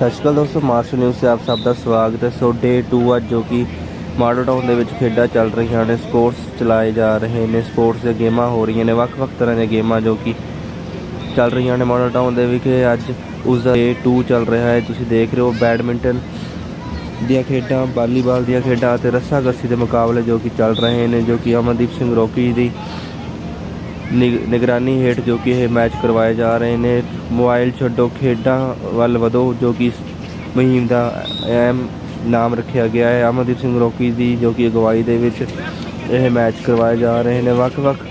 ਸਤਿ ਸ਼੍ਰੀ ਅਕਾਲ ਦੋਸਤੋ, martial news 'ਤੇ ਆਪ ਸਭ ਦਾ ਸਵਾਗਤ ਹੈ। ਸੋ ਡੇ 2 ਅੱਜ ਜੋ ਕਿ ਮਾਡਲ ਟਾਊਨ ਦੇ ਵਿੱਚ ਖੇਡਾਂ ਚੱਲ ਰਹੀਆਂ ਨੇ, ਸਪੋਰਟਸ ਚਲਾਏ ਜਾ ਰਹੇ ਨੇ, ਸਪੋਰਟਸ ਦੀਆਂ ਗੇਮਾਂ ਹੋ ਰਹੀਆਂ ਨੇ, ਵੱਖ-ਵੱਖ ਤਰ੍ਹਾਂ ਦੀਆਂ ਗੇਮਾਂ ਜੋ ਕਿ ਚੱਲ ਰਹੀਆਂ ਨੇ ਮਾਡਲ ਟਾਊਨ ਦੇ ਵਿਖੇ ਅੱਜ ਉਸ ਦਾ ਡੇ 2 ਚੱਲ ਰਿਹਾ ਹੈ। ਤੁਸੀਂ ਦੇਖ ਰਹੇ ਹੋ ਬੈਡਮਿੰਟਨ ਦੀਆਂ ਖੇਡਾਂ, ਵਾਲੀਬਾਲ ਦੀਆਂ ਖੇਡਾਂ ਅਤੇ ਰੱਸਾਕੱਸੀ ਦੇ ਮੁਕਾਬਲੇ ਜੋ ਕਿ ਚੱਲ ਰਹੇ ਨੇ, ਜੋ ਕਿ ਅਮਨਦੀਪ ਸਿੰਘ ਰੋਕੀ ਦੀ ਨਿਗਰਾਨੀ ਹੇਠ ਜੋ ਕਿ ਇਹ ਮੈਚ ਕਰਵਾਏ ਜਾ ਰਹੇ ਨੇ। ਮੋਬਾਈਲ ਛੱਡੋ, ਖੇਡਾਂ ਵੱਲ ਵਧੋ, ਜੋ ਕਿ ਮੁਹਿੰਮ ਦਾ ਅਹਿਮ ਨਾਮ ਰੱਖਿਆ ਗਿਆ ਹੈ। ਅਮਨਦੀਪ ਸਿੰਘ ਰੋਕੀ ਦੀ ਜੋ ਕਿ ਅਗਵਾਈ ਦੇ ਵਿੱਚ ਇਹ ਮੈਚ ਕਰਵਾਏ ਜਾ ਰਹੇ ਨੇ। ਵੱਖ-ਵੱਖ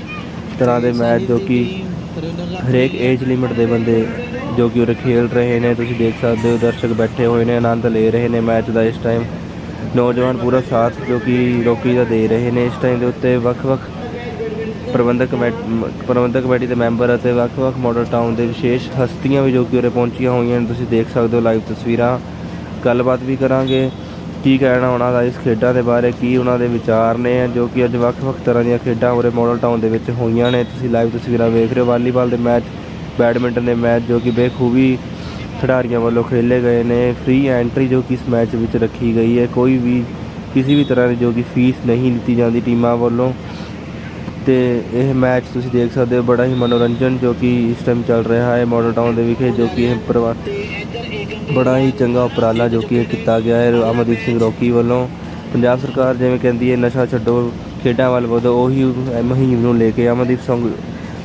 ਤਰ੍ਹਾਂ ਦੇ ਮੈਚ ਜੋ ਕਿ ਹਰੇਕ ਏਜ ਲਿਮਿਟ ਦੇ ਬੰਦੇ ਜੋ ਕਿ ਉਹ ਖੇਲ ਰਹੇ ਨੇ। ਤੁਸੀਂ ਦੇਖ ਸਕਦੇ ਹੋ, ਦਰਸ਼ਕ ਬੈਠੇ ਹੋਏ ਨੇ, ਆਨੰਦ ਲੈ ਰਹੇ ਨੇ ਮੈਚ ਦਾ। ਇਸ ਟਾਈਮ ਨੌਜਵਾਨ ਪੂਰਾ ਸਾਥ ਜੋ ਕਿ ਰੋਕੀ ਦਾ ਦੇ ਰਹੇ ਨੇ। ਇਸ ਟਾਈਮ ਦੇ ਉੱਤੇ ਵੱਖ-ਵੱਖ ਪ੍ਰਬੰਧਕ ਕਮੇਟੀ ਪ੍ਰਬੰਧਕ ਕਮੇਟੀ ਦੇ ਮੈਂਬਰ ਅਤੇ ਵੱਖ-ਵੱਖ ਮਾਡਲ ਟਾਊਨ ਦੇ ਵਿਸ਼ੇਸ਼ ਹਸਤੀਆਂ ਵੀ ਜੋ ਕਿ ਉਰੇ ਪਹੁੰਚੀਆਂ ਹੋਈਆਂ ਨੇ, ਤੁਸੀਂ ਦੇਖ ਸਕਦੇ ਹੋ ਲਾਈਵ ਤਸਵੀਰਾਂ। ਗੱਲਬਾਤ ਵੀ ਕਰਾਂਗੇ, ਕੀ ਕਹਿਣਾ ਉਹਨਾਂ ਦਾ ਇਸ ਖੇਡਾਂ ਦੇ ਬਾਰੇ, ਕੀ ਉਹਨਾਂ ਦੇ ਵਿਚਾਰ ਨੇ, ਜੋ ਕਿ ਅੱਜ ਵੱਖ-ਵੱਖ ਤਰ੍ਹਾਂ ਦੀਆਂ ਖੇਡਾਂ ਉਰੇ ਮਾਡਲ ਟਾਊਨ ਦੇ ਵਿੱਚ ਹੋਈਆਂ ਨੇ। ਤੁਸੀਂ ਲਾਈਵ ਤਸਵੀਰਾਂ ਵੇਖ ਰਹੇ ਹੋ, ਵਾਲੀਬਾਲ ਦੇ ਮੈਚ, ਬੈਡਮਿੰਟਨ ਦੇ ਮੈਚ, ਜੋ ਕਿ ਬੇਖੂਬੀ ਖਿਡਾਰੀਆਂ ਵੱਲੋਂ ਖੇਲੇ ਗਏ ਨੇ। ਫ੍ਰੀ ਐਂਟਰੀ ਜੋ ਕਿ ਇਸ ਮੈਚ ਵਿੱਚ ਰੱਖੀ ਗਈ ਹੈ, ਕੋਈ ਵੀ, ਕਿਸੇ ਵੀ ਤਰ੍ਹਾਂ ਦੀ ਜੋ ਕਿ ਫੀਸ ਨਹੀਂ ਲਿੱਤੀ ਜਾਂਦੀ ਟੀਮਾਂ ਵੱਲੋਂ। ਤੇ ਇਹ ਮੈਚ ਤੁਸੀਂ ਦੇਖ ਸਕਦੇ ਹੋ, ਬੜਾ ਹੀ ਮਨੋਰੰਜਨ ਜੋ ਕਿ ਇਸ ਟਾਈਮ ਚੱਲ ਰਿਹਾ ਹੈ ਮਾਡਲ ਟਾਊਨ ਦੇ ਵਿਖੇ, ਜੋ ਕਿ ਇਹ ਪਰਿਵਾਰ ਬੜਾ ਹੀ ਚੰਗਾ ਉਪਰਾਲਾ ਜੋ ਕਿ ਇਹ ਕੀਤਾ ਗਿਆ ਹੈ ਅਮਰਦੀਪ ਸਿੰਘ ਰੋਕੀ ਵੱਲੋਂ। ਪੰਜਾਬ ਸਰਕਾਰ ਜਿਵੇਂ ਕਹਿੰਦੀ ਹੈ, ਨਸ਼ਾ ਛੱਡੋ, ਖੇਡਾਂ ਵੱਲ ਵਧੋ, ਉਹੀ ਮੁਹਿੰਮ ਨੂੰ ਲੈ ਕੇ ਅਮਰਦੀਪ ਸਿੰਘ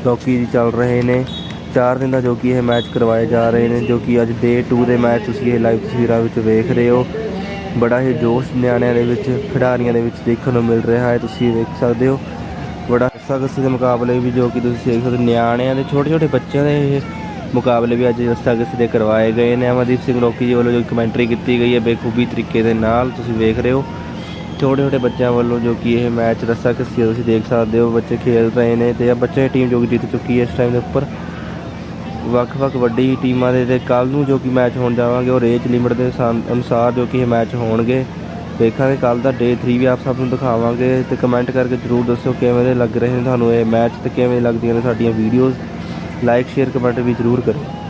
ਰੋਕੀ ਜੀ ਚੱਲ ਰਹੇ ਨੇ। ਚਾਰ ਦਿਨ ਦਾ ਜੋ ਕਿ ਇਹ ਮੈਚ ਕਰਵਾਏ ਜਾ ਰਹੇ ਨੇ, ਜੋ ਕਿ ਅੱਜ ਡੇ 2 ਦੇ ਮੈਚ ਤੁਸੀਂ ਇਹ ਲਾਈਵ ਤਸਵੀਰਾਂ ਵਿੱਚ ਵੇਖ ਰਹੇ ਹੋ। ਬੜਾ ਹੀ ਜੋਸ਼ ਨਿਆਣਿਆਂ ਦੇ ਵਿੱਚ, ਖਿਡਾਰੀਆਂ ਦੇ ਵਿੱਚ ਦੇਖਣ ਨੂੰ ਮਿਲ ਰਿਹਾ ਹੈ, ਤੁਸੀਂ ਵੇਖ ਸਕਦੇ ਹੋ। ਬੜਾ ਰੱਸਾਕੱਸੀ ਦੇ ਮੁਕਾਬਲੇ ਵੀ ਜੋ ਕਿ ਤੁਸੀਂ ਦੇਖ ਸਕਦੇ ਹੋ, ਨਿਆਣਿਆਂ ਦੇ ਛੋਟੇ ਛੋਟੇ ਬੱਚਿਆਂ ਦੇ ਇਹ ਮੁਕਾਬਲੇ ਵੀ ਅੱਜ ਰੱਸਾਕੱਸੀ ਦੇ ਕਰਵਾਏ ਗਏ ਨੇ। ਅਮਰਦੀਪ ਸਿੰਘ ਲੋਕੀ ਜੀ ਵੱਲੋਂ ਜੋ ਕਮੈਂਟਰੀ ਕੀਤੀ ਗਈ ਹੈ ਬੇਖੂਬੀ ਤਰੀਕੇ ਦੇ ਨਾਲ ਤੁਸੀਂ ਵੇਖ ਰਹੇ ਹੋ। ਛੋਟੇ ਛੋਟੇ ਬੱਚਿਆਂ ਵੱਲੋਂ ਜੋ ਕਿ ਇਹ ਮੈਚ ਰੱਸਾਕੱਸੀ ਦਾ ਤੁਸੀਂ ਦੇਖ ਸਕਦੇ ਹੋ ਬੱਚੇ ਖੇਡ ਰਹੇ ਨੇ ਤੇ ਇਹ ਬੱਚੇ ਦੀ ਟੀਮ ਜੋ ਕਿ ਜਿੱਤ ਚੁੱਕੀ ਹੈ ਇਸ ਟਾਈਮ ਦੇ ਉੱਪਰ। ਵੱਖ-ਵੱਖ ਵੱਡੀ ਟੀਮਾਂ ਦੇ ਤੇ ਕੱਲ ਨੂੰ ਜੋ ਕਿ ਮੈਚ ਹੋਣ ਜਾਵਾਂਗੇ ਉਹ ਰੇਜ ਲਿਮਟ ਦੇ ਸਾਨ- ਅਨੁਸਾਰ ਜੋ ਕਿ ਇਹ ਮੈਚ ਹੋਣਗੇ। ਦੇਖਾਂਗੇ ਕੱਲ ਦਾ ਡੇ 3 ਵੀ ਆਪ ਸਭ ਨੂੰ ਦਿਖਾਵਾਂਗੇ ਤੇ ਕਮੈਂਟ ਕਰਕੇ ਜਰੂਰ ਦੱਸਿਓ ਕਿਵੇਂ ਦੇ ਲੱਗ ਰਹੇ ਨੇ ਤੁਹਾਨੂੰ ਇਹ ਮੈਚ ਤੇ ਕਿਵੇਂ ਲੱਗਦੀਆਂ ਨੇ ਸਾਡੀਆਂ ਵੀਡੀਓਜ਼ ਲਾਈਕ ਸ਼ੇਅਰ ਕਮੈਂਟ ਵੀ ਜਰੂਰ ਕਰਿਓ।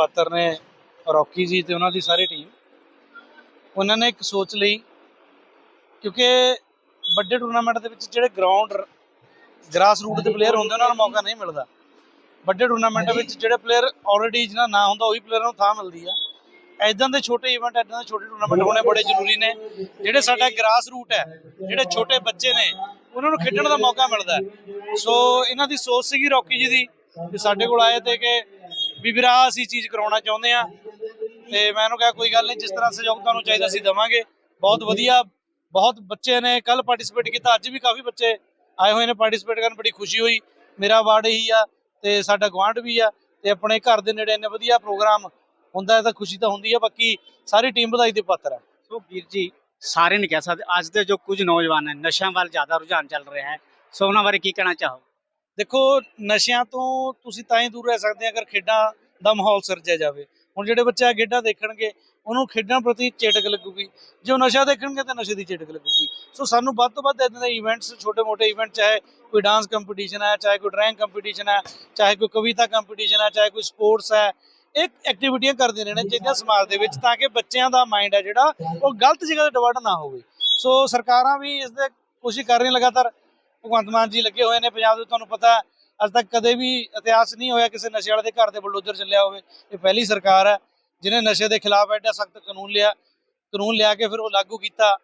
ਪਾਤਰ ਨੇ ਰੌਕੀ ਜੀ ਤੇ ਉਹਨਾਂ ਦੀ ਸਾਰੀ ਟੀਮ ਉਹਨਾਂ ਨੇ ਇੱਕ ਸੋਚ ਲਈ ਕਿਉਂਕਿ ਵੱਡੇ ਟੂਰਨਾਮੈਂਟ ਦੇ ਵਿੱਚ ਜਿਹੜੇ ਗਰਾਊਂਡ ਗ੍ਰਾਸ ਰੂਟ ਦੇ ਪਲੇਅਰ ਹੁੰਦੇ ਉਹਨਾਂ ਨੂੰ ਮੌਕਾ ਨਹੀਂ ਮਿਲਦਾ। ਵੱਡੇ ਟੂਰਨਾਮੈਂਟ ਵਿੱਚ ਜਿਹੜੇ ਪਲੇਅਰ ਆਲਰੇਡੀ ਜਿਹਨਾਂ ਨਾਂ ਹੁੰਦਾ, ਉਹੀ ਪਲੇਅਰਾਂ ਨੂੰ ਥਾਂ ਮਿਲਦੀ ਆ। ਐਦਾਂ ਦੇ ਛੋਟੇ ਇਵੈਂਟ ਐਦਾਂ ਦੇ ਛੋਟੇ ਟੂਰਨਾਮੈਂਟ ਹੋਣੇ ਬੜੇ ਜ਼ਰੂਰੀ ਨੇ, ਜਿਹੜੇ ਸਾਡਾ ਗ੍ਰਾਸ ਰੂਟ ਹੈ, ਜਿਹੜੇ ਛੋਟੇ ਬੱਚੇ ਨੇ, ਉਹਨਾਂ ਨੂੰ ਖੇਡਣ ਦਾ ਮੌਕਾ ਮਿਲਦਾ ਸੋ ਇਹਨਾਂ ਦੀ ਸੋਚ ਸੀਗੀ ਰੌਕੀ ਜੀ ਦੀ ਕਿ ਸਾਡੇ ਕੋਲ ਆਏ ਤੇ ਕਿ ਵੀ ਵੀਰਾ, ਅਸੀਂ ਚੀਜ਼ ਕਰਾਉਣਾ ਚਾਹੁੰਦੇ ਆ ਤੇ ਮੈਂ ਉਹਨੂੰ ਕਿਹਾ, ਕੋਈ ਗੱਲ ਨਹੀਂ, ਜਿਸ ਤਰ੍ਹਾਂ ਸਹਿਯੋਗ ਤੁਹਾਨੂੰ ਚਾਹੀਦਾ, ਅਸੀਂ ਦਵਾਂਗੇ। ਬਹੁਤ ਵਧੀਆ, ਬਹੁਤ ਬੱਚੇ ਨੇ ਕੱਲ ਪਾਰਟਿਸਿਪੇਟ ਕੀਤਾ, ਅੱਜ ਵੀ ਕਾਫੀ ਬੱਚੇ ਆਏ ਹੋਏ ਨੇ ਪਾਰਟਿਸਿਪੇਟ ਕਰਨ, ਬੜੀ ਖੁਸ਼ੀ ਹੋਈ। ਮੇਰਾ ਵਾਰਡ ਇਹੀ ਆ ਤੇ ਸਾਡਾ ਗਵਾਂਢ ਵੀ ਆ ਤੇ ਆਪਣੇ ਘਰ ਦੇ ਨੇੜੇ ਇੰਨੇ ਵਧੀਆ ਪ੍ਰੋਗਰਾਮ ਹੁੰਦਾ ਹੈ ਤਾਂ ਖੁਸ਼ੀ ਤਾਂ ਹੁੰਦੀ ਆ, ਬਾਕੀ ਸਾਰੀ ਟੀਮ ਵਧਾਈ ਦੇ ਪਾਤਰ ਹੈ ਸੋ ਵੀਰ ਜੀ ਸਾਰੇ ਨਹੀਂ ਕਹਿ ਸਕਦੇ ਅੱਜ ਦੇ ਜੋ ਕੁਝ ਨੌਜਵਾਨ ਨੇ, ਨਸ਼ਿਆਂ ਵੱਲ ਜ਼ਿਆਦਾ ਰੁਝਾਨ ਚੱਲ ਰਿਹਾ ਹੈ। ਸੋ ਉਹਨਾਂ ਬਾਰੇ ਕੀ ਕਹਿਣਾ ਚਾਹੋ ਦੇਖੋ, ਨਸ਼ਿਆਂ ਤੋਂ ਤੁਸੀਂ ਤਾਂ ਹੀ ਦੂਰ ਰਹਿ ਸਕਦੇ ਆ ਅਗਰ ਖੇਡਾਂ ਦਾ ਮਾਹੌਲ ਸਿਰਜਿਆ ਜਾਵੇ। ਹੁਣ ਜਿਹੜੇ ਬੱਚੇ ਆ ਖੇਡਾਂ ਦੇਖਣਗੇ, ਉਹਨੂੰ ਖੇਡਾਂ ਪ੍ਰਤੀ ਚੇਟਕ ਲੱਗੂਗੀ। ਜੇ ਉਹ ਨਸ਼ਾ ਦੇਖਣਗੇ ਤਾਂ ਨਸ਼ੇ ਦੀ ਚੇਟਕ ਲੱਗੂਗੀ। ਸੋ ਸਾਨੂੰ ਵੱਧ ਤੋਂ ਵੱਧ ਇਦਾਂ ਦੇ ਇਵੈਂਟਸ ਛੋਟੇ-ਮੋਟੇ ਇਵੈਂਟ ਚਾਹੇ ਕੋਈ ਡਾਂਸ ਕੰਪੀਟੀਸ਼ਨ ਹੈ, ਚਾਹੇ ਕੋਈ ਡਰਾਇੰਗ ਕੰਪੀਟੀਸ਼ਨ ਹੈ, ਚਾਹੇ ਕੋਈ ਕਵਿਤਾ ਕੰਪੀਟੀਸ਼ਨ ਹੈ, ਚਾਹੇ ਕੋਈ ਸਪੋਰਟਸ ਹੈ, ਇਹ ਐਕਟੀਵਿਟੀਆਂ ਕਰਦੇ ਰਹਿਣਾ ਚਾਹੀਦੀਆਂ ਸਮਾਜ ਦੇ ਵਿੱਚ ਤਾਂ ਕਿ ਬੱਚਿਆਂ ਦਾ ਮਾਈਂਡ ਹੈ ਜਿਹੜਾ, ਉਹ ਗਲਤ ਜਗ੍ਹਾ ਤੇ ਡਿਵਰਟ ਨਾ ਹੋਵੇ। ਸੋ ਸਰਕਾਰਾਂ ਵੀ ਇਸ ਦੇ ਕੋਸ਼ਿਸ਼ ਕਰ ਰਹੀਆਂ ਲਗਾਤਾਰ। ਭਗਵੰਤ ਮਾਨ ਜੀ ਲੱਗੇ ਹੋਏ ਨੇ, ਪੰਜਾਬ ਦੇ ਤੁਹਾਨੂੰ ਪਤਾ ਅੱਜ ਤੱਕ ਕਦੇ ਵੀ ਇਤਿਹਾਸ ਨਹੀਂ ਹੋਇਆ ਕਿਸੇ ਨਸ਼ੇ ਵਾਲੇ ਦੇ ਘਰ ਤੇ ਬਲਡੋਜ਼ਰ ਚੱਲਿਆ ਹੋਵੇ। ਇਹ ਪਹਿਲੀ ਸਰਕਾਰ ਹੈ, ਜਿਹਨੇ ਨਸ਼ੇ ਦੇ ਖਿਲਾਫ ਐਡਾ ਸਖਤ ਕਾਨੂੰਨ ਲਿਆ ਕਾਨੂੰਨ ਲਿਆ ਕੇ ਫਿਰ ਉਹ ਲਾਗੂ ਕੀਤਾ।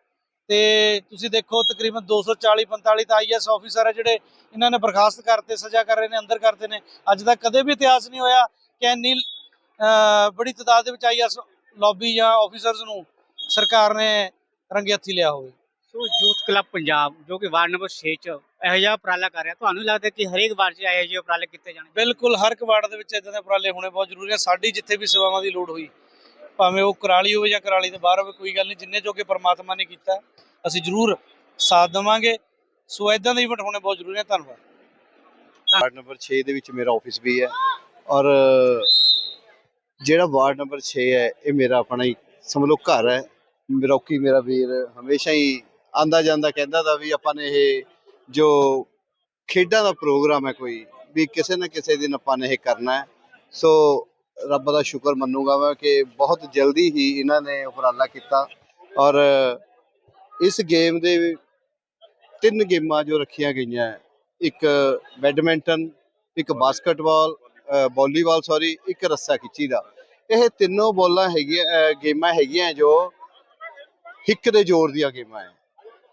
ਤੇ ਤੁਸੀਂ ਦੇਖੋ, ਤਕਰੀਬਨ 240 45 ਤਾਂ ਆਈਐਸ ਆਫੀਸਰ ਹੈ ਜਿਹੜੇ ਇਹਨਾਂ ਨੇ ਬਰਖਾਸਤ ਕਰਤੇ, ਸਜ਼ਾ ਕਰ ਰਹੇ ਨੇ, ਅੰਦਰ ਕਰਤੇ ਨੇ। ਅੱਜ ਤੱਕ ਕਦੇ ਵੀ ਇਤਿਹਾਸ ਨਹੀਂ ਹੋਇਆ ਕਿ ਇੰਨੀ ਬੜੀ ਤਾਦਾਦ ਦੇ ਵਿੱਚ ਆਈਐਸ ਲੌਬੀ ਜਾਂ ਆਫੀਸਰਸ ਨੂੰ ਸਰਕਾਰ ਨੇ ਰੰਗੇ ਹੱਥੀ ਲਿਆ ਹੋਵੇ। ਸੋ ਯੂਥ ਕਲੱਬ ਪੰਜਾਬ ਜੋ ਕਿ ਵਾਰਡ ਨੰਬਰ 6 ਚ ਇਹੋ ਜਿਹਾ ਉਪਰਾਲਾ ਕਰ ਰਿਹਾ। ਤੁਹਾਨੂੰ ਲੱਗਦਾ ਕਿ ਹਰੇਕ ਵਾਰ 'ਚ ਇਹੋ ਜਿਹੇ ਉਪਰਾਲੇ ਕੀਤੇ ਜਾਣਗੇ? ਬਿਲਕੁਲ ਹਰ ਇੱਕ ਵਾਰਡ ਦੇ ਵਿੱਚ ਇਦਾਂ ਦੇ ਉਪਰਾਲੇ ਹੋਣੇ ਬਹੁਤ ਜ਼ਰੂਰੀ ਹੈ ਸਾਡੀ ਜਿੱਥੇ ਵੀ ਸੇਵਾਵਾਂ ਦੀ ਲੋੜ ਹੋਈ ਭਾਵੇਂ ਉਹ ਕਰਾਲੀ ਹੋਵੇ ਜਾਂ ਕਰਾਲੀ ਦੇ ਬਾਹਰ ਹੋਵੇ ਕੋਈ ਗੱਲ ਨਹੀਂ ਜਿੰਨੇ ਜੋਗੇ ਪ੍ਰਮਾਤਮਾ ਨੇ ਕੀਤਾ ਅਸੀਂ ਜ਼ਰੂਰ ਸਾਥ ਦੇਵਾਂਗੇ। ਸੋ ਇਦਾਂ ਦੇ ਇਵੈਂਟ ਹੋਣੇ ਬਹੁਤ ਜ਼ਰੂਰੀ ਹੈ ਧੰਨਵਾਦ। ਵਾਰਡ ਨੰਬਰ 6 ਦੇ ਵਿੱਚ ਮੇਰਾ ਆਫਿਸ ਵੀ ਹੈ ਔਰ ਜਿਹੜਾ ਵਾਰਡ ਨੰਬਰ 6 ਹੈ ਇਹ ਮੇਰਾ ਆਪਣਾ ਹੀ ਸਮਝ ਲਓ ਘਰ ਹੈ। ਰੌਕੀ ਮੇਰਾ ਵੀਰ ਹਮੇਸ਼ਾ ਹੀ ਆਂਦਾ ਜਾਂਦਾ ਕਹਿੰਦਾ ਦਾ ਵੀ ਆਪਾਂ ਨੇ ਇਹ ਜੋ ਖੇਡਾਂ ਦਾ ਪ੍ਰੋਗਰਾਮ ਹੈ ਕੋਈ ਵੀ ਕਿਸੇ ਨਾ ਕਿਸੇ ਦਿਨ ਆਪਾਂ ਨੇ ਇਹ ਕਰਨਾ ਹੈ। ਸੋ ਰੱਬ ਦਾ ਸ਼ੁਕਰ ਮੰਨੂਗਾ ਮੈਂ ਕਿ ਬਹੁਤ ਜਲਦੀ ਹੀ ਇਹਨਾਂ ਨੇ ਉਪਰਾਲਾ ਕੀਤਾ ਔਰ ਇਸ ਗੇਮ ਦੇ ਤਿੰਨ ਗੇਮਾਂ ਜੋ ਰੱਖੀਆਂ ਗਈਆਂ ਇੱਕ ਬੈਡਮਿੰਟਨ ਇੱਕ ਬਾਸਕਟਬਾਲ ਅ, ਵਾਲੀਬਾਲ ਸੌਰੀ ਇੱਕ ਰੱਸਾ ਖਿੱਚੀ ਦਾ। ਇਹ ਤਿੰਨੋਂ ਬੋਲਾਂ ਹੈਗੀਆਂ ਗੇਮਾਂ ਹੈਗੀਆਂ ਜੋ ਹਿੱਕ ਦੇ ਜ਼ੋਰ ਦੀਆਂ ਗੇਮਾਂ ਹੈ।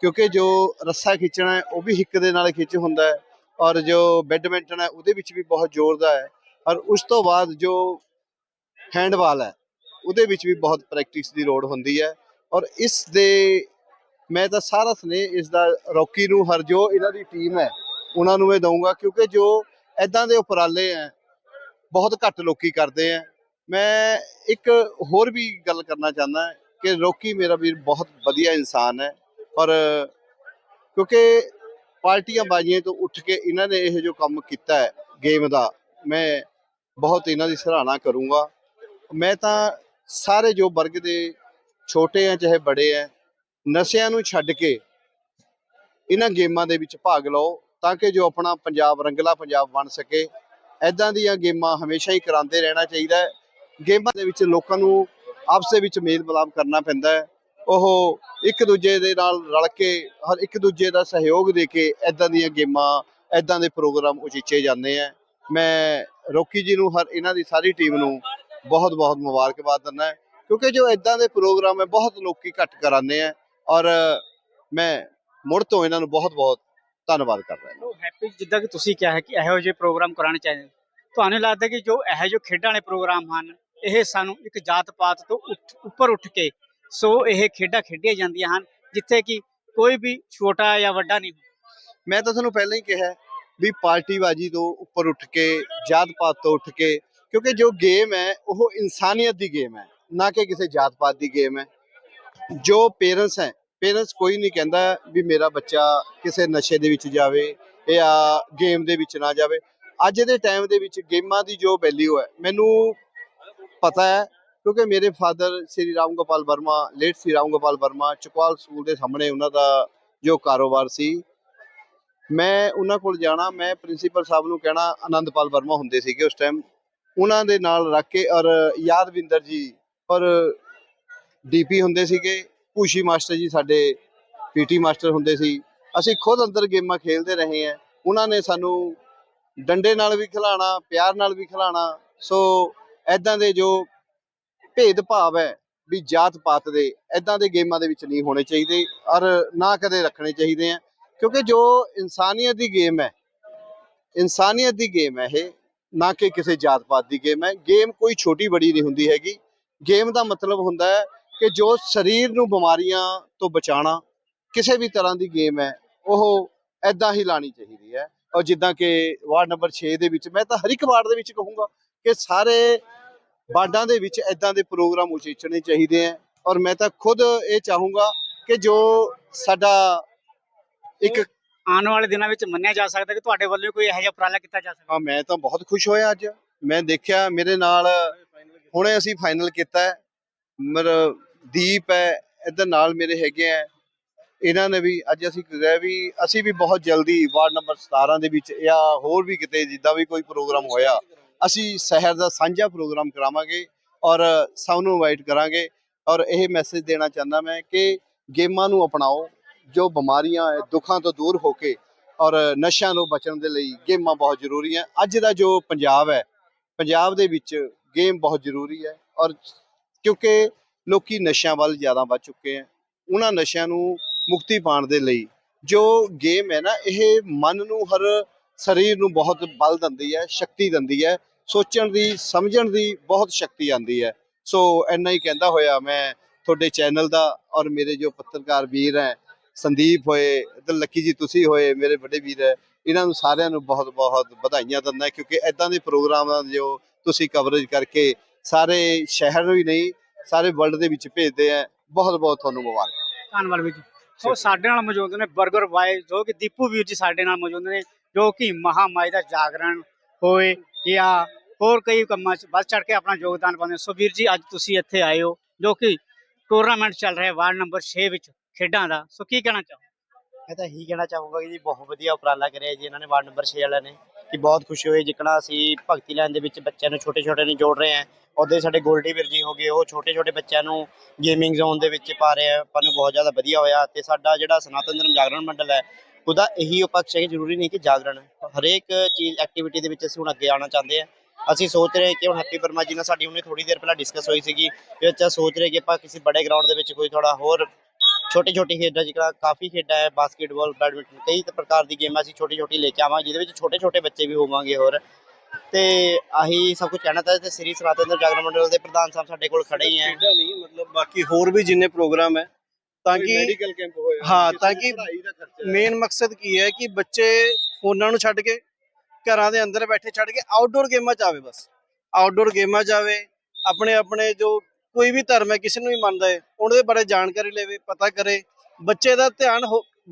ਕਿਉਂਕਿ ਜੋ ਰੱਸਾ ਖਿੱਚਣਾ ਹੈ, ਉਹ ਵੀ ਹਿੱਕ ਦੇ ਨਾਲ ਖਿੱਚ ਹੁੰਦਾ ਹੈ ਔਰ ਜੋ ਬੈਡਮਿੰਟਨ ਹੈ, ਉਹਦੇ ਵਿੱਚ ਵੀ ਬਹੁਤ ਜ਼ੋਰ ਦਾ ਹੈ ਔਰ ਉਸ ਤੋਂ ਬਾਅਦ ਜੋ ਹੈਂਡਬਾਲ ਹੈ, ਉਹਦੇ ਵਿੱਚ ਵੀ ਬਹੁਤ ਪ੍ਰੈਕਟਿਸ ਦੀ ਲੋੜ ਹੁੰਦੀ ਹੈ ਔਰ ਇਸ ਦੇ, ਮੈਂ ਤਾਂ ਸਾਰਾ ਸਨੇਹ ਇਸ ਦਾ ਰੌਕੀ ਨੂੰ ਹਰ ਜੋ ਇਹਨਾਂ ਦੀ ਟੀਮ ਹੈ, ਉਹਨਾਂ ਨੂੰ ਇਹ ਦਊਂਗਾ ਕਿਉਂਕਿ ਜੋ ਐਦਾਂ ਦੇ ਉਪਰਾਲੇ ਹੈ, ਬਹੁਤ ਘੱਟ ਲੋਕੀ ਕਰਦੇ ਆ ਮੈਂ ਇੱਕ ਹੋਰ ਵੀ ਗੱਲ ਕਰਨਾ ਚਾਹੁੰਦਾ ਕਿ ਰੌਕੀ ਮੇਰਾ ਵੀਰ ਬਹੁਤ ਵਧੀਆ ਇਨਸਾਨ ਹੈ। ਔਰ ਕਿਉਂਕਿ ਪਾਰਟੀਆਂ ਬਾਜ਼ੀਆਂ ਤੋਂ ਉੱਠ ਕੇ ਇਹਨਾਂ ਨੇ ਇਹ ਜੋ ਕੰਮ ਕੀਤਾ ਹੈ ਗੇਮ ਦਾ, ਮੈਂ ਬਹੁਤ ਇਹਨਾਂ ਦੀ ਸਰਾਹਨਾ ਕਰੂੰਗਾ। ਮੈਂ ਤਾਂ ਸਾਰੇ ਜੋ ਵਰਗ ਦੇ ਛੋਟੇ ਆ, ਚਾਹੇ ਬੜੇ ਆ, ਨਸ਼ਿਆਂ ਨੂੰ ਛੱਡ ਕੇ ਇਹਨਾਂ ਗੇਮਾਂ ਦੇ ਵਿੱਚ ਭਾਗ ਲਓ ਤਾਂ ਕਿ ਜੋ ਆਪਣਾ ਪੰਜਾਬ ਰੰਗਲਾ ਪੰਜਾਬ ਬਣ ਸਕੇ। ਐਦਾਂ ਦੀਆਂ ਗੇਮਾਂ ਹਮੇਸ਼ਾ ਹੀ ਕਰਾਉਂਦੇ ਰਹਿਣਾ ਚਾਹੀਦਾ ਹੈ। ਗੇਮਾਂ ਦੇ ਵਿੱਚ ਲੋਕਾਂ ਨੂੰ ਆਪਸ ਦੇ ਵਿੱਚ ਮੇਲ ਮਿਲਾਪ ਕਰਨਾ ਪੈਂਦਾ ਹੈ। ਉਹ ਇੱਕ ਦੂਜੇ ਦੇ ਨਾਲ ਰਲ ਕੇ, ਹਰ ਇੱਕ ਦੂਜੇ ਦਾ ਸਹਿਯੋਗ ਦੇ ਕੇ ਐਦਾਂ ਦੀਆਂ ਗੇਮਾਂ ਐਦਾਂ ਦੇ ਪ੍ਰੋਗਰਾਮ ਉਚੀਚੇ ਜਾਂਦੇ ਆ। ਮੈਂ ਰੋਕੀ ਜੀ ਨੂੰ, ਹਰ ਇਹਨਾਂ ਦੀ ਸਾਰੀ ਟੀਮ ਨੂੰ ਬਹੁਤ ਬਹੁਤ ਮੁਬਾਰਕਬਾਦ ਦਿੰਦਾ ਕਿਉਂਕਿ ਜੋ ਐਦਾਂ ਦੇ ਪ੍ਰੋਗਰਾਮ ਹੈ, ਬਹੁਤ ਲੋਕੀ ਘੱਟ ਕਰਾਉਂਦੇ ਆ ਔਰ ਮੈਂ ਮੁੜ ਤੋਂ ਇਹਨਾਂ ਨੂੰ ਬਹੁਤ ਬਹੁਤ ਧੰਨਵਾਦ ਕਰਦਾ ਰਿਹਾ ਹੈਪੀ ਜਿੱਦਾਂ ਕਿ ਤੁਸੀਂ ਕਿਹਾ ਹੈ ਕਿ ਇਹੋ ਜਿਹੇ ਪ੍ਰੋਗਰਾਮ ਕਰਾਉਣੇ ਚਾਹੀਦੇ ਤੁਹਾਨੂੰ ਲੱਗਦਾ ਕਿ ਜੋ ਇਹੋ ਜਿਹੇ ਖੇਡਾਂ ਵਾਲੇ ਪ੍ਰੋਗਰਾਮ ਹਨ, ਇਹ ਸਾਨੂੰ ਇੱਕ ਜਾਤ ਪਾਤ ਤੋਂ ਉੱਠ- ਉੱਪਰ ਉੱਠ ਕੇ ਸੋ ਇਹ ਖੇਡਾਂ ਖੇਡੀਆਂ ਜਾਂਦੀਆਂ ਹਨ, ਜਿੱਥੇ ਕਿ ਕੋਈ ਵੀ ਛੋਟਾ ਜਾਂ ਵੱਡਾ ਨਹੀਂ ਮੈਂ ਤਾਂ ਤੁਹਾਨੂੰ ਪਹਿਲਾਂ ਹੀ ਕਿਹਾ ਵੀ ਪਾਰਟੀਬਾਜ਼ੀ ਤੋਂ ਉੱਪਰ ਉੱਠ ਕੇ ਜਾਤ ਪਾਤ ਤੋਂ ਉੱਠ ਕੇ, ਕਿਉਂਕਿ ਜੋ ਗੇਮ ਹੈ, ਉਹ ਇਨਸਾਨੀਅਤ ਦੀ ਗੇਮ ਹੈ, ਨਾ ਕਿ ਕਿਸੇ ਜਾਤ ਪਾਤ ਦੀ ਗੇਮ ਹੈ। ਜੋ ਪੇਰੈਂਟਸ ਹੈ, ਪੇਰੈਂਟਸ ਕੋਈ ਨਹੀਂ ਕਹਿੰਦਾ ਵੀ ਮੇਰਾ ਬੱਚਾ ਕਿਸੇ ਨਸ਼ੇ ਦੇ ਵਿੱਚ ਜਾਵੇ ਜਾਂ ਗੇਮ ਦੇ ਵਿੱਚ ਨਾ ਜਾਵੇ। ਅੱਜ ਦੇ ਟਾਈਮ ਦੇ ਵਿੱਚ ਗੇਮਾਂ ਦੀ ਜੋ ਵੈਲਿਊ ਹੈ, ਮੈਨੂੰ ਪਤਾ ਹੈ ਕਿਉਂਕਿ ਮੇਰੇ father Shri Ram Gopal Varma late Shri Ram Gopal Varma Chakwal school ਦੇ ਸਾਹਮਣੇ ਉਹਨਾਂ ਦਾ ਜੋ ਕਾਰੋਬਾਰ ਸੀ। ਮੈਂ ਉਹਨਾਂ ਕੋਲ ਜਾਣਾ, ਮੈਂ ਪ੍ਰਿੰਸੀਪਲ ਸਾਹਿਬ ਨੂੰ ਕਹਿਣਾ, ਆਨੰਦਪਾਲ ਵਰਮਾ ਹੁੰਦੇ ਸੀਗੇ ਉਸ ਟਾਈਮ ਉਹਨਾਂ ਦੇ ਨਾਲ ਰੱਖ ਕੇ ਔਰ ਯਾਦਵਿੰਦਰ ਜੀ ਔਰ ਡੀਪੀ ਹੁੰਦੇ ਸੀਗੇ, ਭੂਸ਼ੀ ਮਾਸਟਰ ਜੀ ਸਾਡੇ ਪੀਟੀ ਮਾਸਟਰ ਹੁੰਦੇ ਸੀ। ਅਸੀਂ ਖੁਦ ਅੰਦਰ ਗੇਮਾਂ ਖੇਡਦੇ ਰਹੇ ਹਾਂ। ਉਹਨਾਂ ਨੇ ਸਾਨੂੰ ਡੰਡੇ ਨਾਲ ਵੀ ਖਿਲਾਣਾ, ਪਿਆਰ ਨਾਲ ਵੀ ਖਿਲਾਣਾ। ਸੋ ਐਦਾਂ ਦੇ ਜੋ ਭੇਦ ਭਾਵ ਹੈ ਵੀ ਜਾਤ ਪਾਤ ਦੇ ਐਦਾਂ ਦੇ ਗੇਮਾਂ ਦੇ ਵਿੱਚ ਨਹੀਂ ਹੋਣੇ ਚਾਹੀਦੇ ਔਰ ਨਾ ਕਦੇ ਰੱਖਣੇ ਚਾਹੀਦੇ ਆ। ਕਿਉਂਕਿ ਜੋ ਇਨਸਾਨੀਅਤ ਦੀ ਗੇਮ ਹੈ, ਇਨਸਾਨੀਅਤ ਦੀ ਗੇਮ ਹੈ ਇਹ, ਨਾ ਕਿ ਕਿਸੇ ਜਾਤ ਪਾਤ ਦੀ ਗੇਮ ਹੈ। ਗੇਮ ਕੋਈ ਛੋਟੀ ਬੜੀ ਨਹੀਂ ਹੁੰਦੀ ਹੈਗੀ। ਗੇਮ ਦਾ ਮਤਲਬ ਹੁੰਦਾ ਹੈ ਕਿ ਜੋ ਸਰੀਰ ਨੂੰ ਬਿਮਾਰੀਆਂ ਤੋਂ ਬਚਾਉਣਾ, ਕਿਸੇ ਵੀ ਤਰ੍ਹਾਂ ਦੀ ਗੇਮ ਹੈ, ਉਹ ਐਦਾਂ ਹੀ ਲਾਣੀ ਚਾਹੀਦੀ ਹੈ। ਔਰ ਜਿੱਦਾਂ ਕਿ ਵਾਰਡ ਨੰਬਰ 6 ਦੇ ਵਿੱਚ, ਮੈਂ ਤਾਂ ਹਰ ਇੱਕ ਵਾਰਡ ਦੇ ਵਿੱਚ ਕਹੂੰਗਾ ਕਿ ਸਾਰੇ ਵਾਰਡਾਂ ਦੇ ਵਿੱਚ ਐਦਾਂ ਦੇ ਪ੍ਰੋਗਰਾਮ ਉਚੇਚਣੇ ਚਾਹੀਦੇ ਆ। ਔਰ ਮੈਂ ਤਾਂ ਖੁਦ ਇਹ ਚਾਹੂੰਗਾ ਕਿ ਜੋ ਸਾਡਾ ਇੱਕ ਆਉਣ ਵਾਲੇ ਦਿਨਾਂ ਵਿੱਚ ਮੰਨਿਆ ਜਾ ਸਕਦਾ ਕਿ ਤੁਹਾਡੇ ਵੱਲੋਂ ਕੋਈ ਇਹੋ ਜਿਹਾ ਉਪਰਾਲਾ ਕੀਤਾ ਜਾ ਸਕਦਾ? ਹਾਂ ਮੈਂ ਤਾਂ ਬਹੁਤ ਖੁਸ਼ ਹੋਇਆ ਅੱਜ। ਮੈਂ ਦੇਖਿਆ ਮੇਰੇ ਨਾਲ ਹੁਣੇ ਅਸੀਂ ਫਾਈਨਲ ਕੀਤਾ ਮੇਰਾ ਦੀਪ ਹੈ ਇਹਦੇ ਨਾਲ ਮੇਰੇ ਹੈਗੇ ਆ। ਇਹਨਾਂ ਨੇ ਵੀ ਅੱਜ ਅਸੀਂ ਕਿਹਾ ਵੀ ਅਸੀਂ ਵੀ ਬਹੁਤ ਜਲਦੀ ਵਾਰਡ ਨੰਬਰ 17 ਦੇ ਵਿੱਚ ਜਾਂ ਹੋਰ ਵੀ ਕਿਤੇ ਜਿੱਦਾਂ ਵੀ ਕੋਈ ਪ੍ਰੋਗਰਾਮ ਹੋਇਆ ਅਸੀਂ ਸ਼ਹਿਰ ਦਾ ਸਾਂਝਾ ਪ੍ਰੋਗਰਾਮ ਕਰਾਵਾਂਗੇ ਔਰ ਸਭ ਨੂੰ ਇਨਵਾਈਟ ਕਰਾਂਗੇ ਔਰ ਇਹ ਮੈਸੇਜ ਦੇਣਾ ਚਾਹੁੰਦਾ ਮੈਂ ਕਿ ਗੇਮਾਂ ਨੂੰ ਅਪਣਾਓ, ਜੋ ਬਿਮਾਰੀਆਂ ਹੈ ਦੁੱਖਾਂ ਤੋਂ ਦੂਰ ਹੋ ਕੇ ਔਰ ਨਸ਼ਿਆਂ ਤੋਂ ਬਚਣ ਦੇ ਲਈ ਗੇਮਾਂ ਬਹੁਤ ਜ਼ਰੂਰੀ ਹੈ। ਅੱਜ ਦਾ ਜੋ ਪੰਜਾਬ ਹੈ, ਪੰਜਾਬ ਦੇ ਵਿੱਚ ਗੇਮ ਬਹੁਤ ਜ਼ਰੂਰੀ ਹੈ ਔਰ ਕਿਉਂਕਿ ਲੋਕੀ ਨਸ਼ਿਆਂ ਵੱਲ ਜ਼ਿਆਦਾ ਵੱਧ ਚੁੱਕੇ ਹੈ। ਉਹਨਾਂ ਨਸ਼ਿਆਂ ਨੂੰ ਮੁਕਤੀ ਪਾਉਣ ਦੇ ਲਈ ਜੋ ਗੇਮ ਹੈ ਨਾ, ਇਹ ਮਨ ਨੂੰ, ਹਰ ਸਰੀਰ ਨੂੰ ਬਹੁਤ ਬਲ ਦਿੰਦੀ ਹੈ, ਸ਼ਕਤੀ ਦਿੰਦੀ ਹੈ ਸੋਚਣ ਦੀ ਸਮਝਣ ਦੀ ਬਹੁਤ ਸ਼ਕਤੀ ਆਉਂਦੀ ਹੈ। ਸੋ ਇੰਨਾ ਹੀ ਕਹਿੰਦਾ ਹੋਇਆ ਮੈਂ ਤੁਹਾਡੇ ਚੈਨਲ ਦਾ ਔਰ ਮੇਰੇ ਜੋ ਪੱਤਰਕਾਰ ਵੀਰ ਹੈ ਸੰਦੀਪ ਹੋਏ ਇੱਧਰ ਲੱਕੀ ਜੀ ਤੁਸੀਂ ਹੋਏ ਮੇਰੇ ਵੱਡੇ ਵੀਰ ਹੈ ਇਹਨਾਂ ਨੂੰ ਸਾਰਿਆਂ ਨੂੰ ਬਹੁਤ ਬਹੁਤ ਵਧਾਈਆਂ ਦਿੰਦਾ ਕਿਉਂਕਿ ਐਦਾਂ ਦੇ ਪ੍ਰੋਗਰਾਮਾਂ ਜੋ ਤੁਸੀਂ ਕਵਰੇਜ ਕਰਕੇ ਸਾਰੇ ਸ਼ਹਿਰ ਨੂੰ ਹੀ ਨਹੀਂ ਸਾਰੇ ਵਰਲਡ ਦੇ ਵਿੱਚ ਭੇਜਦੇ ਆ ਬਹੁਤ ਬਹੁਤ ਤੁਹਾਨੂੰ ਮੁਬਾਰਕ। ਧੰਨਵਾਦ ਵੀਰ ਜੀ। ਸੋ ਸਾਡੇ ਨਾਲ ਮੌਜੂਦ ਨੇ 버ਗਰ ਬਾਏ ਜੋ ਕਿ ਦੀਪੂ ਵੀਰ ਜੀ ਸਾਡੇ ਨਾਲ ਮੌਜੂਦ ਨੇ ਜੋ ਕਿ ਮਹਾਮਾਈ ਦਾ ਜਾਗਰਣ ਹੋਏ। ਜਾਂ ਹੋਰ ਕਈ ਕੰਮਾਂ 'ਚ ਵੱਧ ਚੜ ਕੇ ਆਪਣਾ ਯੋਗਦਾਨ ਪਾਉਂਦੇ ਸੋ ਵੀਰ ਜੀ, ਅੱਜ ਤੁਸੀਂ ਇੱਥੇ ਆਏ ਹੋ ਜੋ ਕਿ ਟੂਰਨਾਮੈਂਟ ਚੱਲ ਰਿਹਾ ਵਾਰਡ ਨੰਬਰ 6 ਵਿੱਚ ਖੇਡਾਂ ਦਾ। ਸੋ ਕੀ ਕਹਿਣਾ ਚਾਹੋ ਮੈਂ ਤਾਂ ਇਹੀ ਕਹਿਣਾ ਚਾਹੂੰਗਾ ਕਿ ਜੀ ਬਹੁਤ ਵਧੀਆ ਉਪਰਾਲਾ ਕਰਿਆ ਜੀ ਇਹਨਾਂ ਨੇ, ਵਾਰਡ ਨੰਬਰ 6 ਵਾਲਿਆਂ ਨੇ, ਕਿ ਬਹੁਤ ਖੁਸ਼ੀ ਹੋਈ ਜਿੱਕਣਾ ਅਸੀਂ ਭਗਤੀ ਲਾਈਨ ਦੇ ਵਿੱਚ ਬੱਚਿਆਂ ਨੂੰ ਛੋਟੇ ਛੋਟੇ ਨੂੰ ਜੋੜ ਰਹੇ ਹਾਂ। ਉਹਦੇ ਸਾਡੇ ਗੋਲਡੀ ਵੀਰ ਜੀ ਹੋ ਗਏ, ਉਹ ਛੋਟੇ ਛੋਟੇ ਬੱਚਿਆਂ ਨੂੰ ਗੇਮਿੰਗ ਜ਼ੋਨ ਦੇ ਵਿੱਚ ਪਾ ਰਹੇ ਆ। ਆਪਾਂ ਨੂੰ ਬਹੁਤ ਜ਼ਿਆਦਾ ਵਧੀਆ ਹੋਇਆ ਤੇ ਸਾਡਾ ਜਿਹੜਾ ਸਨਾਤਨ ਧਰਮ ਜਾਗਰਣ ਮੰਡਲ ਹੈ ਉਹਦਾ ਇਹੀ ਉਪਕਸ਼ ਹੈ ਕਿ ਜ਼ਰੂਰੀ ਨਹੀਂ ਕਿ ਜਾਗਰਣ ਹਰੇਕ ਚੀਜ਼ ਐਕਟੀਵਿਟੀ ਦੇ ਵਿੱਚ ਅਸੀਂ ਹੁਣ ਅੱਗੇ ਆਉਣਾ ਚਾਹੁੰਦੇ ਹਾਂ। ਅਸੀਂ ਸੋਚ ਰਹੇ ਕਿ ਹੁਣ ਹੈਪੀ ਵਰਮਾ ਜੀ ਨਾਲ ਸਾਡੀ ਹੁਣੇ ਥੋੜੀ ਦੇਰ ਪਹਿਲਾਂ ਡਿਸਕਸ ਹੋਈ ਸੀਗੀ ਇਹ ਅੱਛਾ ਸੋਚ ਰਹੇ ਕਿ ਆਪਾਂ ਕਿਸੇ ਬੜੇ ਗਰਾਊਂਡ ਦੇ ਵਿੱਚ ਕੋਈ ਥੋੜਾ ਹੋਰ ਛੋਟੀ ਛੋਟੀ ਖੇਡਾਂ ਜਿਹੜਾ ਕਾਫੀ ਖੇਡਾਂ ਹੈ ਬਾਸਕਟਬਾਲ ਬੈਡਮਿੰਟਨ ਕਈ ਪ੍ਰਕਾਰ ਦੀ ਗੇਮਾਂ ਅਸੀਂ ਛੋਟੀ ਛੋਟੀ ਲੈ ਕੇ ਆਵਾਂਗੇ, ਜਿਹਦੇ ਵਿੱਚ ਛੋਟੇ ਛੋਟੇ ਬੱਚੇ ਵੀ ਹੋਵਾਂਗੇ ਹੋਰ। ਤੇ ਆਹੀ ਸਭ ਕੁਝ ਕਹਿਣਾ ਤਾਂ ਤੇ ਸ੍ਰੀ ਸਨਾਤਨ ਧਰਮ ਜਾਗਰਣ ਮੰਡਲ ਦੇ ਪ੍ਰਧਾਨ ਸਾਹਿਬ ਸਾਡੇ ਕੋਲ ਖੜੇ ਹੀ ਹੈ। ਖੇਡਾਂ ਨਹੀਂ, ਮਤਲਬ ਬਾਕੀ ਹੋਰ ਵੀ ਜਿੰਨੇ ਪ੍ਰੋਗਰਾਮ ਹੈ ਤਾਂ ਕਿ ਮੈਡੀਕਲ ਕੈਂਪ ਹੋਇਆ ਹਾਂ, ਤਾਂ ਕਿ ਮੇਨ ਮਕਸਦ ਕੀ ਹੈ ਕਿ ਬੱਚੇ ਫੋਨਾਂ ਨੂੰ ਛੱਡ ਕੇ ਘਰਾਂ ਦੇ ਅੰਦਰ ਬੈਠੇ ਛੱਡ ਕੇ ਆਊਟਡੋਰ ਗੇਮਾਂ 'ਚ ਆਵੇ ਬਸ। ਆਊਟਡੋਰ ਗੇਮਾਂ 'ਚ ਆਵੇ ਆਪਣੇ ਆਪਣੇ ਜੋ ਕੋਈ ਵੀ ਧਰਮ ਹੈ ਕਿਸੇ ਨੂੰ ਵੀ ਮੰਨਦਾ ਹੈ ਉਹਦੇ ਬਾਰੇ ਜਾਣਕਾਰੀ ਲਵੇ ਪਤਾ ਕਰੇ। ਬੱਚੇ ਦਾ ਧਿਆਨ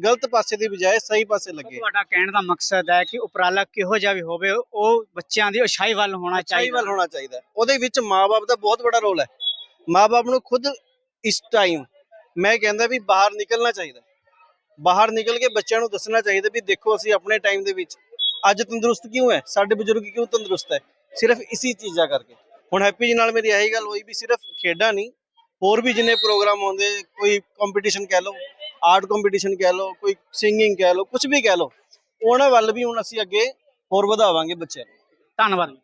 ਗਲਤ ਪਾਸੇ ਦੀ ਬਜਾਏ ਸਹੀ ਪਾਸੇ ਲੱਗੇ। ਤੁਹਾਡਾ ਕਹਿਣ ਦਾ ਮਕਸਦ ਹੈ ਕਿ ਉਪਰਾਲਾ ਕਿਹੋ ਜਿਹਾ ਵੀ ਹੋਵੇ ਉਹ ਬੱਚਿਆਂ ਦੀ ਉਛਾਈ ਵੱਲ ਹੋਣਾ ਚਾਹੀਦਾ। ਵੱਲ ਹੋਣਾ ਚਾਹੀਦਾ। ਉਹਦੇ ਵਿੱਚ ਮਾਪੇ ਦਾ ਬਹੁਤ ਵੱਡਾ ਰੋਲ ਹੈ। ਮਾਪੇ ਨੂੰ ਖੁਦ ਇਸ ਟਾਈਮ ਮੈਂ ਕਹਿੰਦਾ ਵੀ ਬਾਹਰ ਨਿਕਲਣਾ ਚਾਹੀਦਾ। ਬਾਹਰ ਨਿਕਲ ਕੇ ਬੱਚਿਆਂ ਨੂੰ ਦੱਸਣਾ ਚਾਹੀਦਾ ਵੀ ਦੇਖੋ ਅਸੀਂ ਆਪਣੇ ਟਾਈਮ ਦੇ ਵਿੱਚ ਅੱਜ ਤੰਦਰੁਸਤ ਕਿਉਂ ਹੈ? ਸਾਡੇ ਬਜ਼ੁਰਗ ਕਿਉਂ ਤੰਦਰੁਸਤ ਹੈ? ਸਿਰਫ ਇਸੀ ਚੀਜ਼ਾਂ ਕਰਕੇ। ਹੁਣ ਹੈਪੀ ਜੀ ਨਾਲ ਮੇਰੀ ਇਹੀ ਗੱਲ ਹੋਈ ਵੀ ਸਿਰਫ ਖੇਡਾਂ ਨਹੀਂ, ਹੋਰ ਵੀ ਜਿੰਨੇ ਪ੍ਰੋਗਰਾਮ ਆਉਂਦੇ, ਕੋਈ ਕੰਪੀਟੀਸ਼ਨ ਕਹਿ ਲਓ ਆਰਟ ਕੰਪੀਟੀਸ਼ਨ ਕਹਿ ਲਓ, ਕੋਈ ਸਿੰਗਿੰਗ ਕਹਿ ਲਓ ਕੁਝ ਵੀ ਕਹਿ ਲਓ, ਉਹਨਾਂ ਵੱਲ ਵੀ ਹੁਣ ਅਸੀਂ ਅੱਗੇ ਹੋਰ ਵਧਾਵਾਂਗੇ ਬੱਚਿਆਂ ਨੂੰ। ਧੰਨਵਾਦ।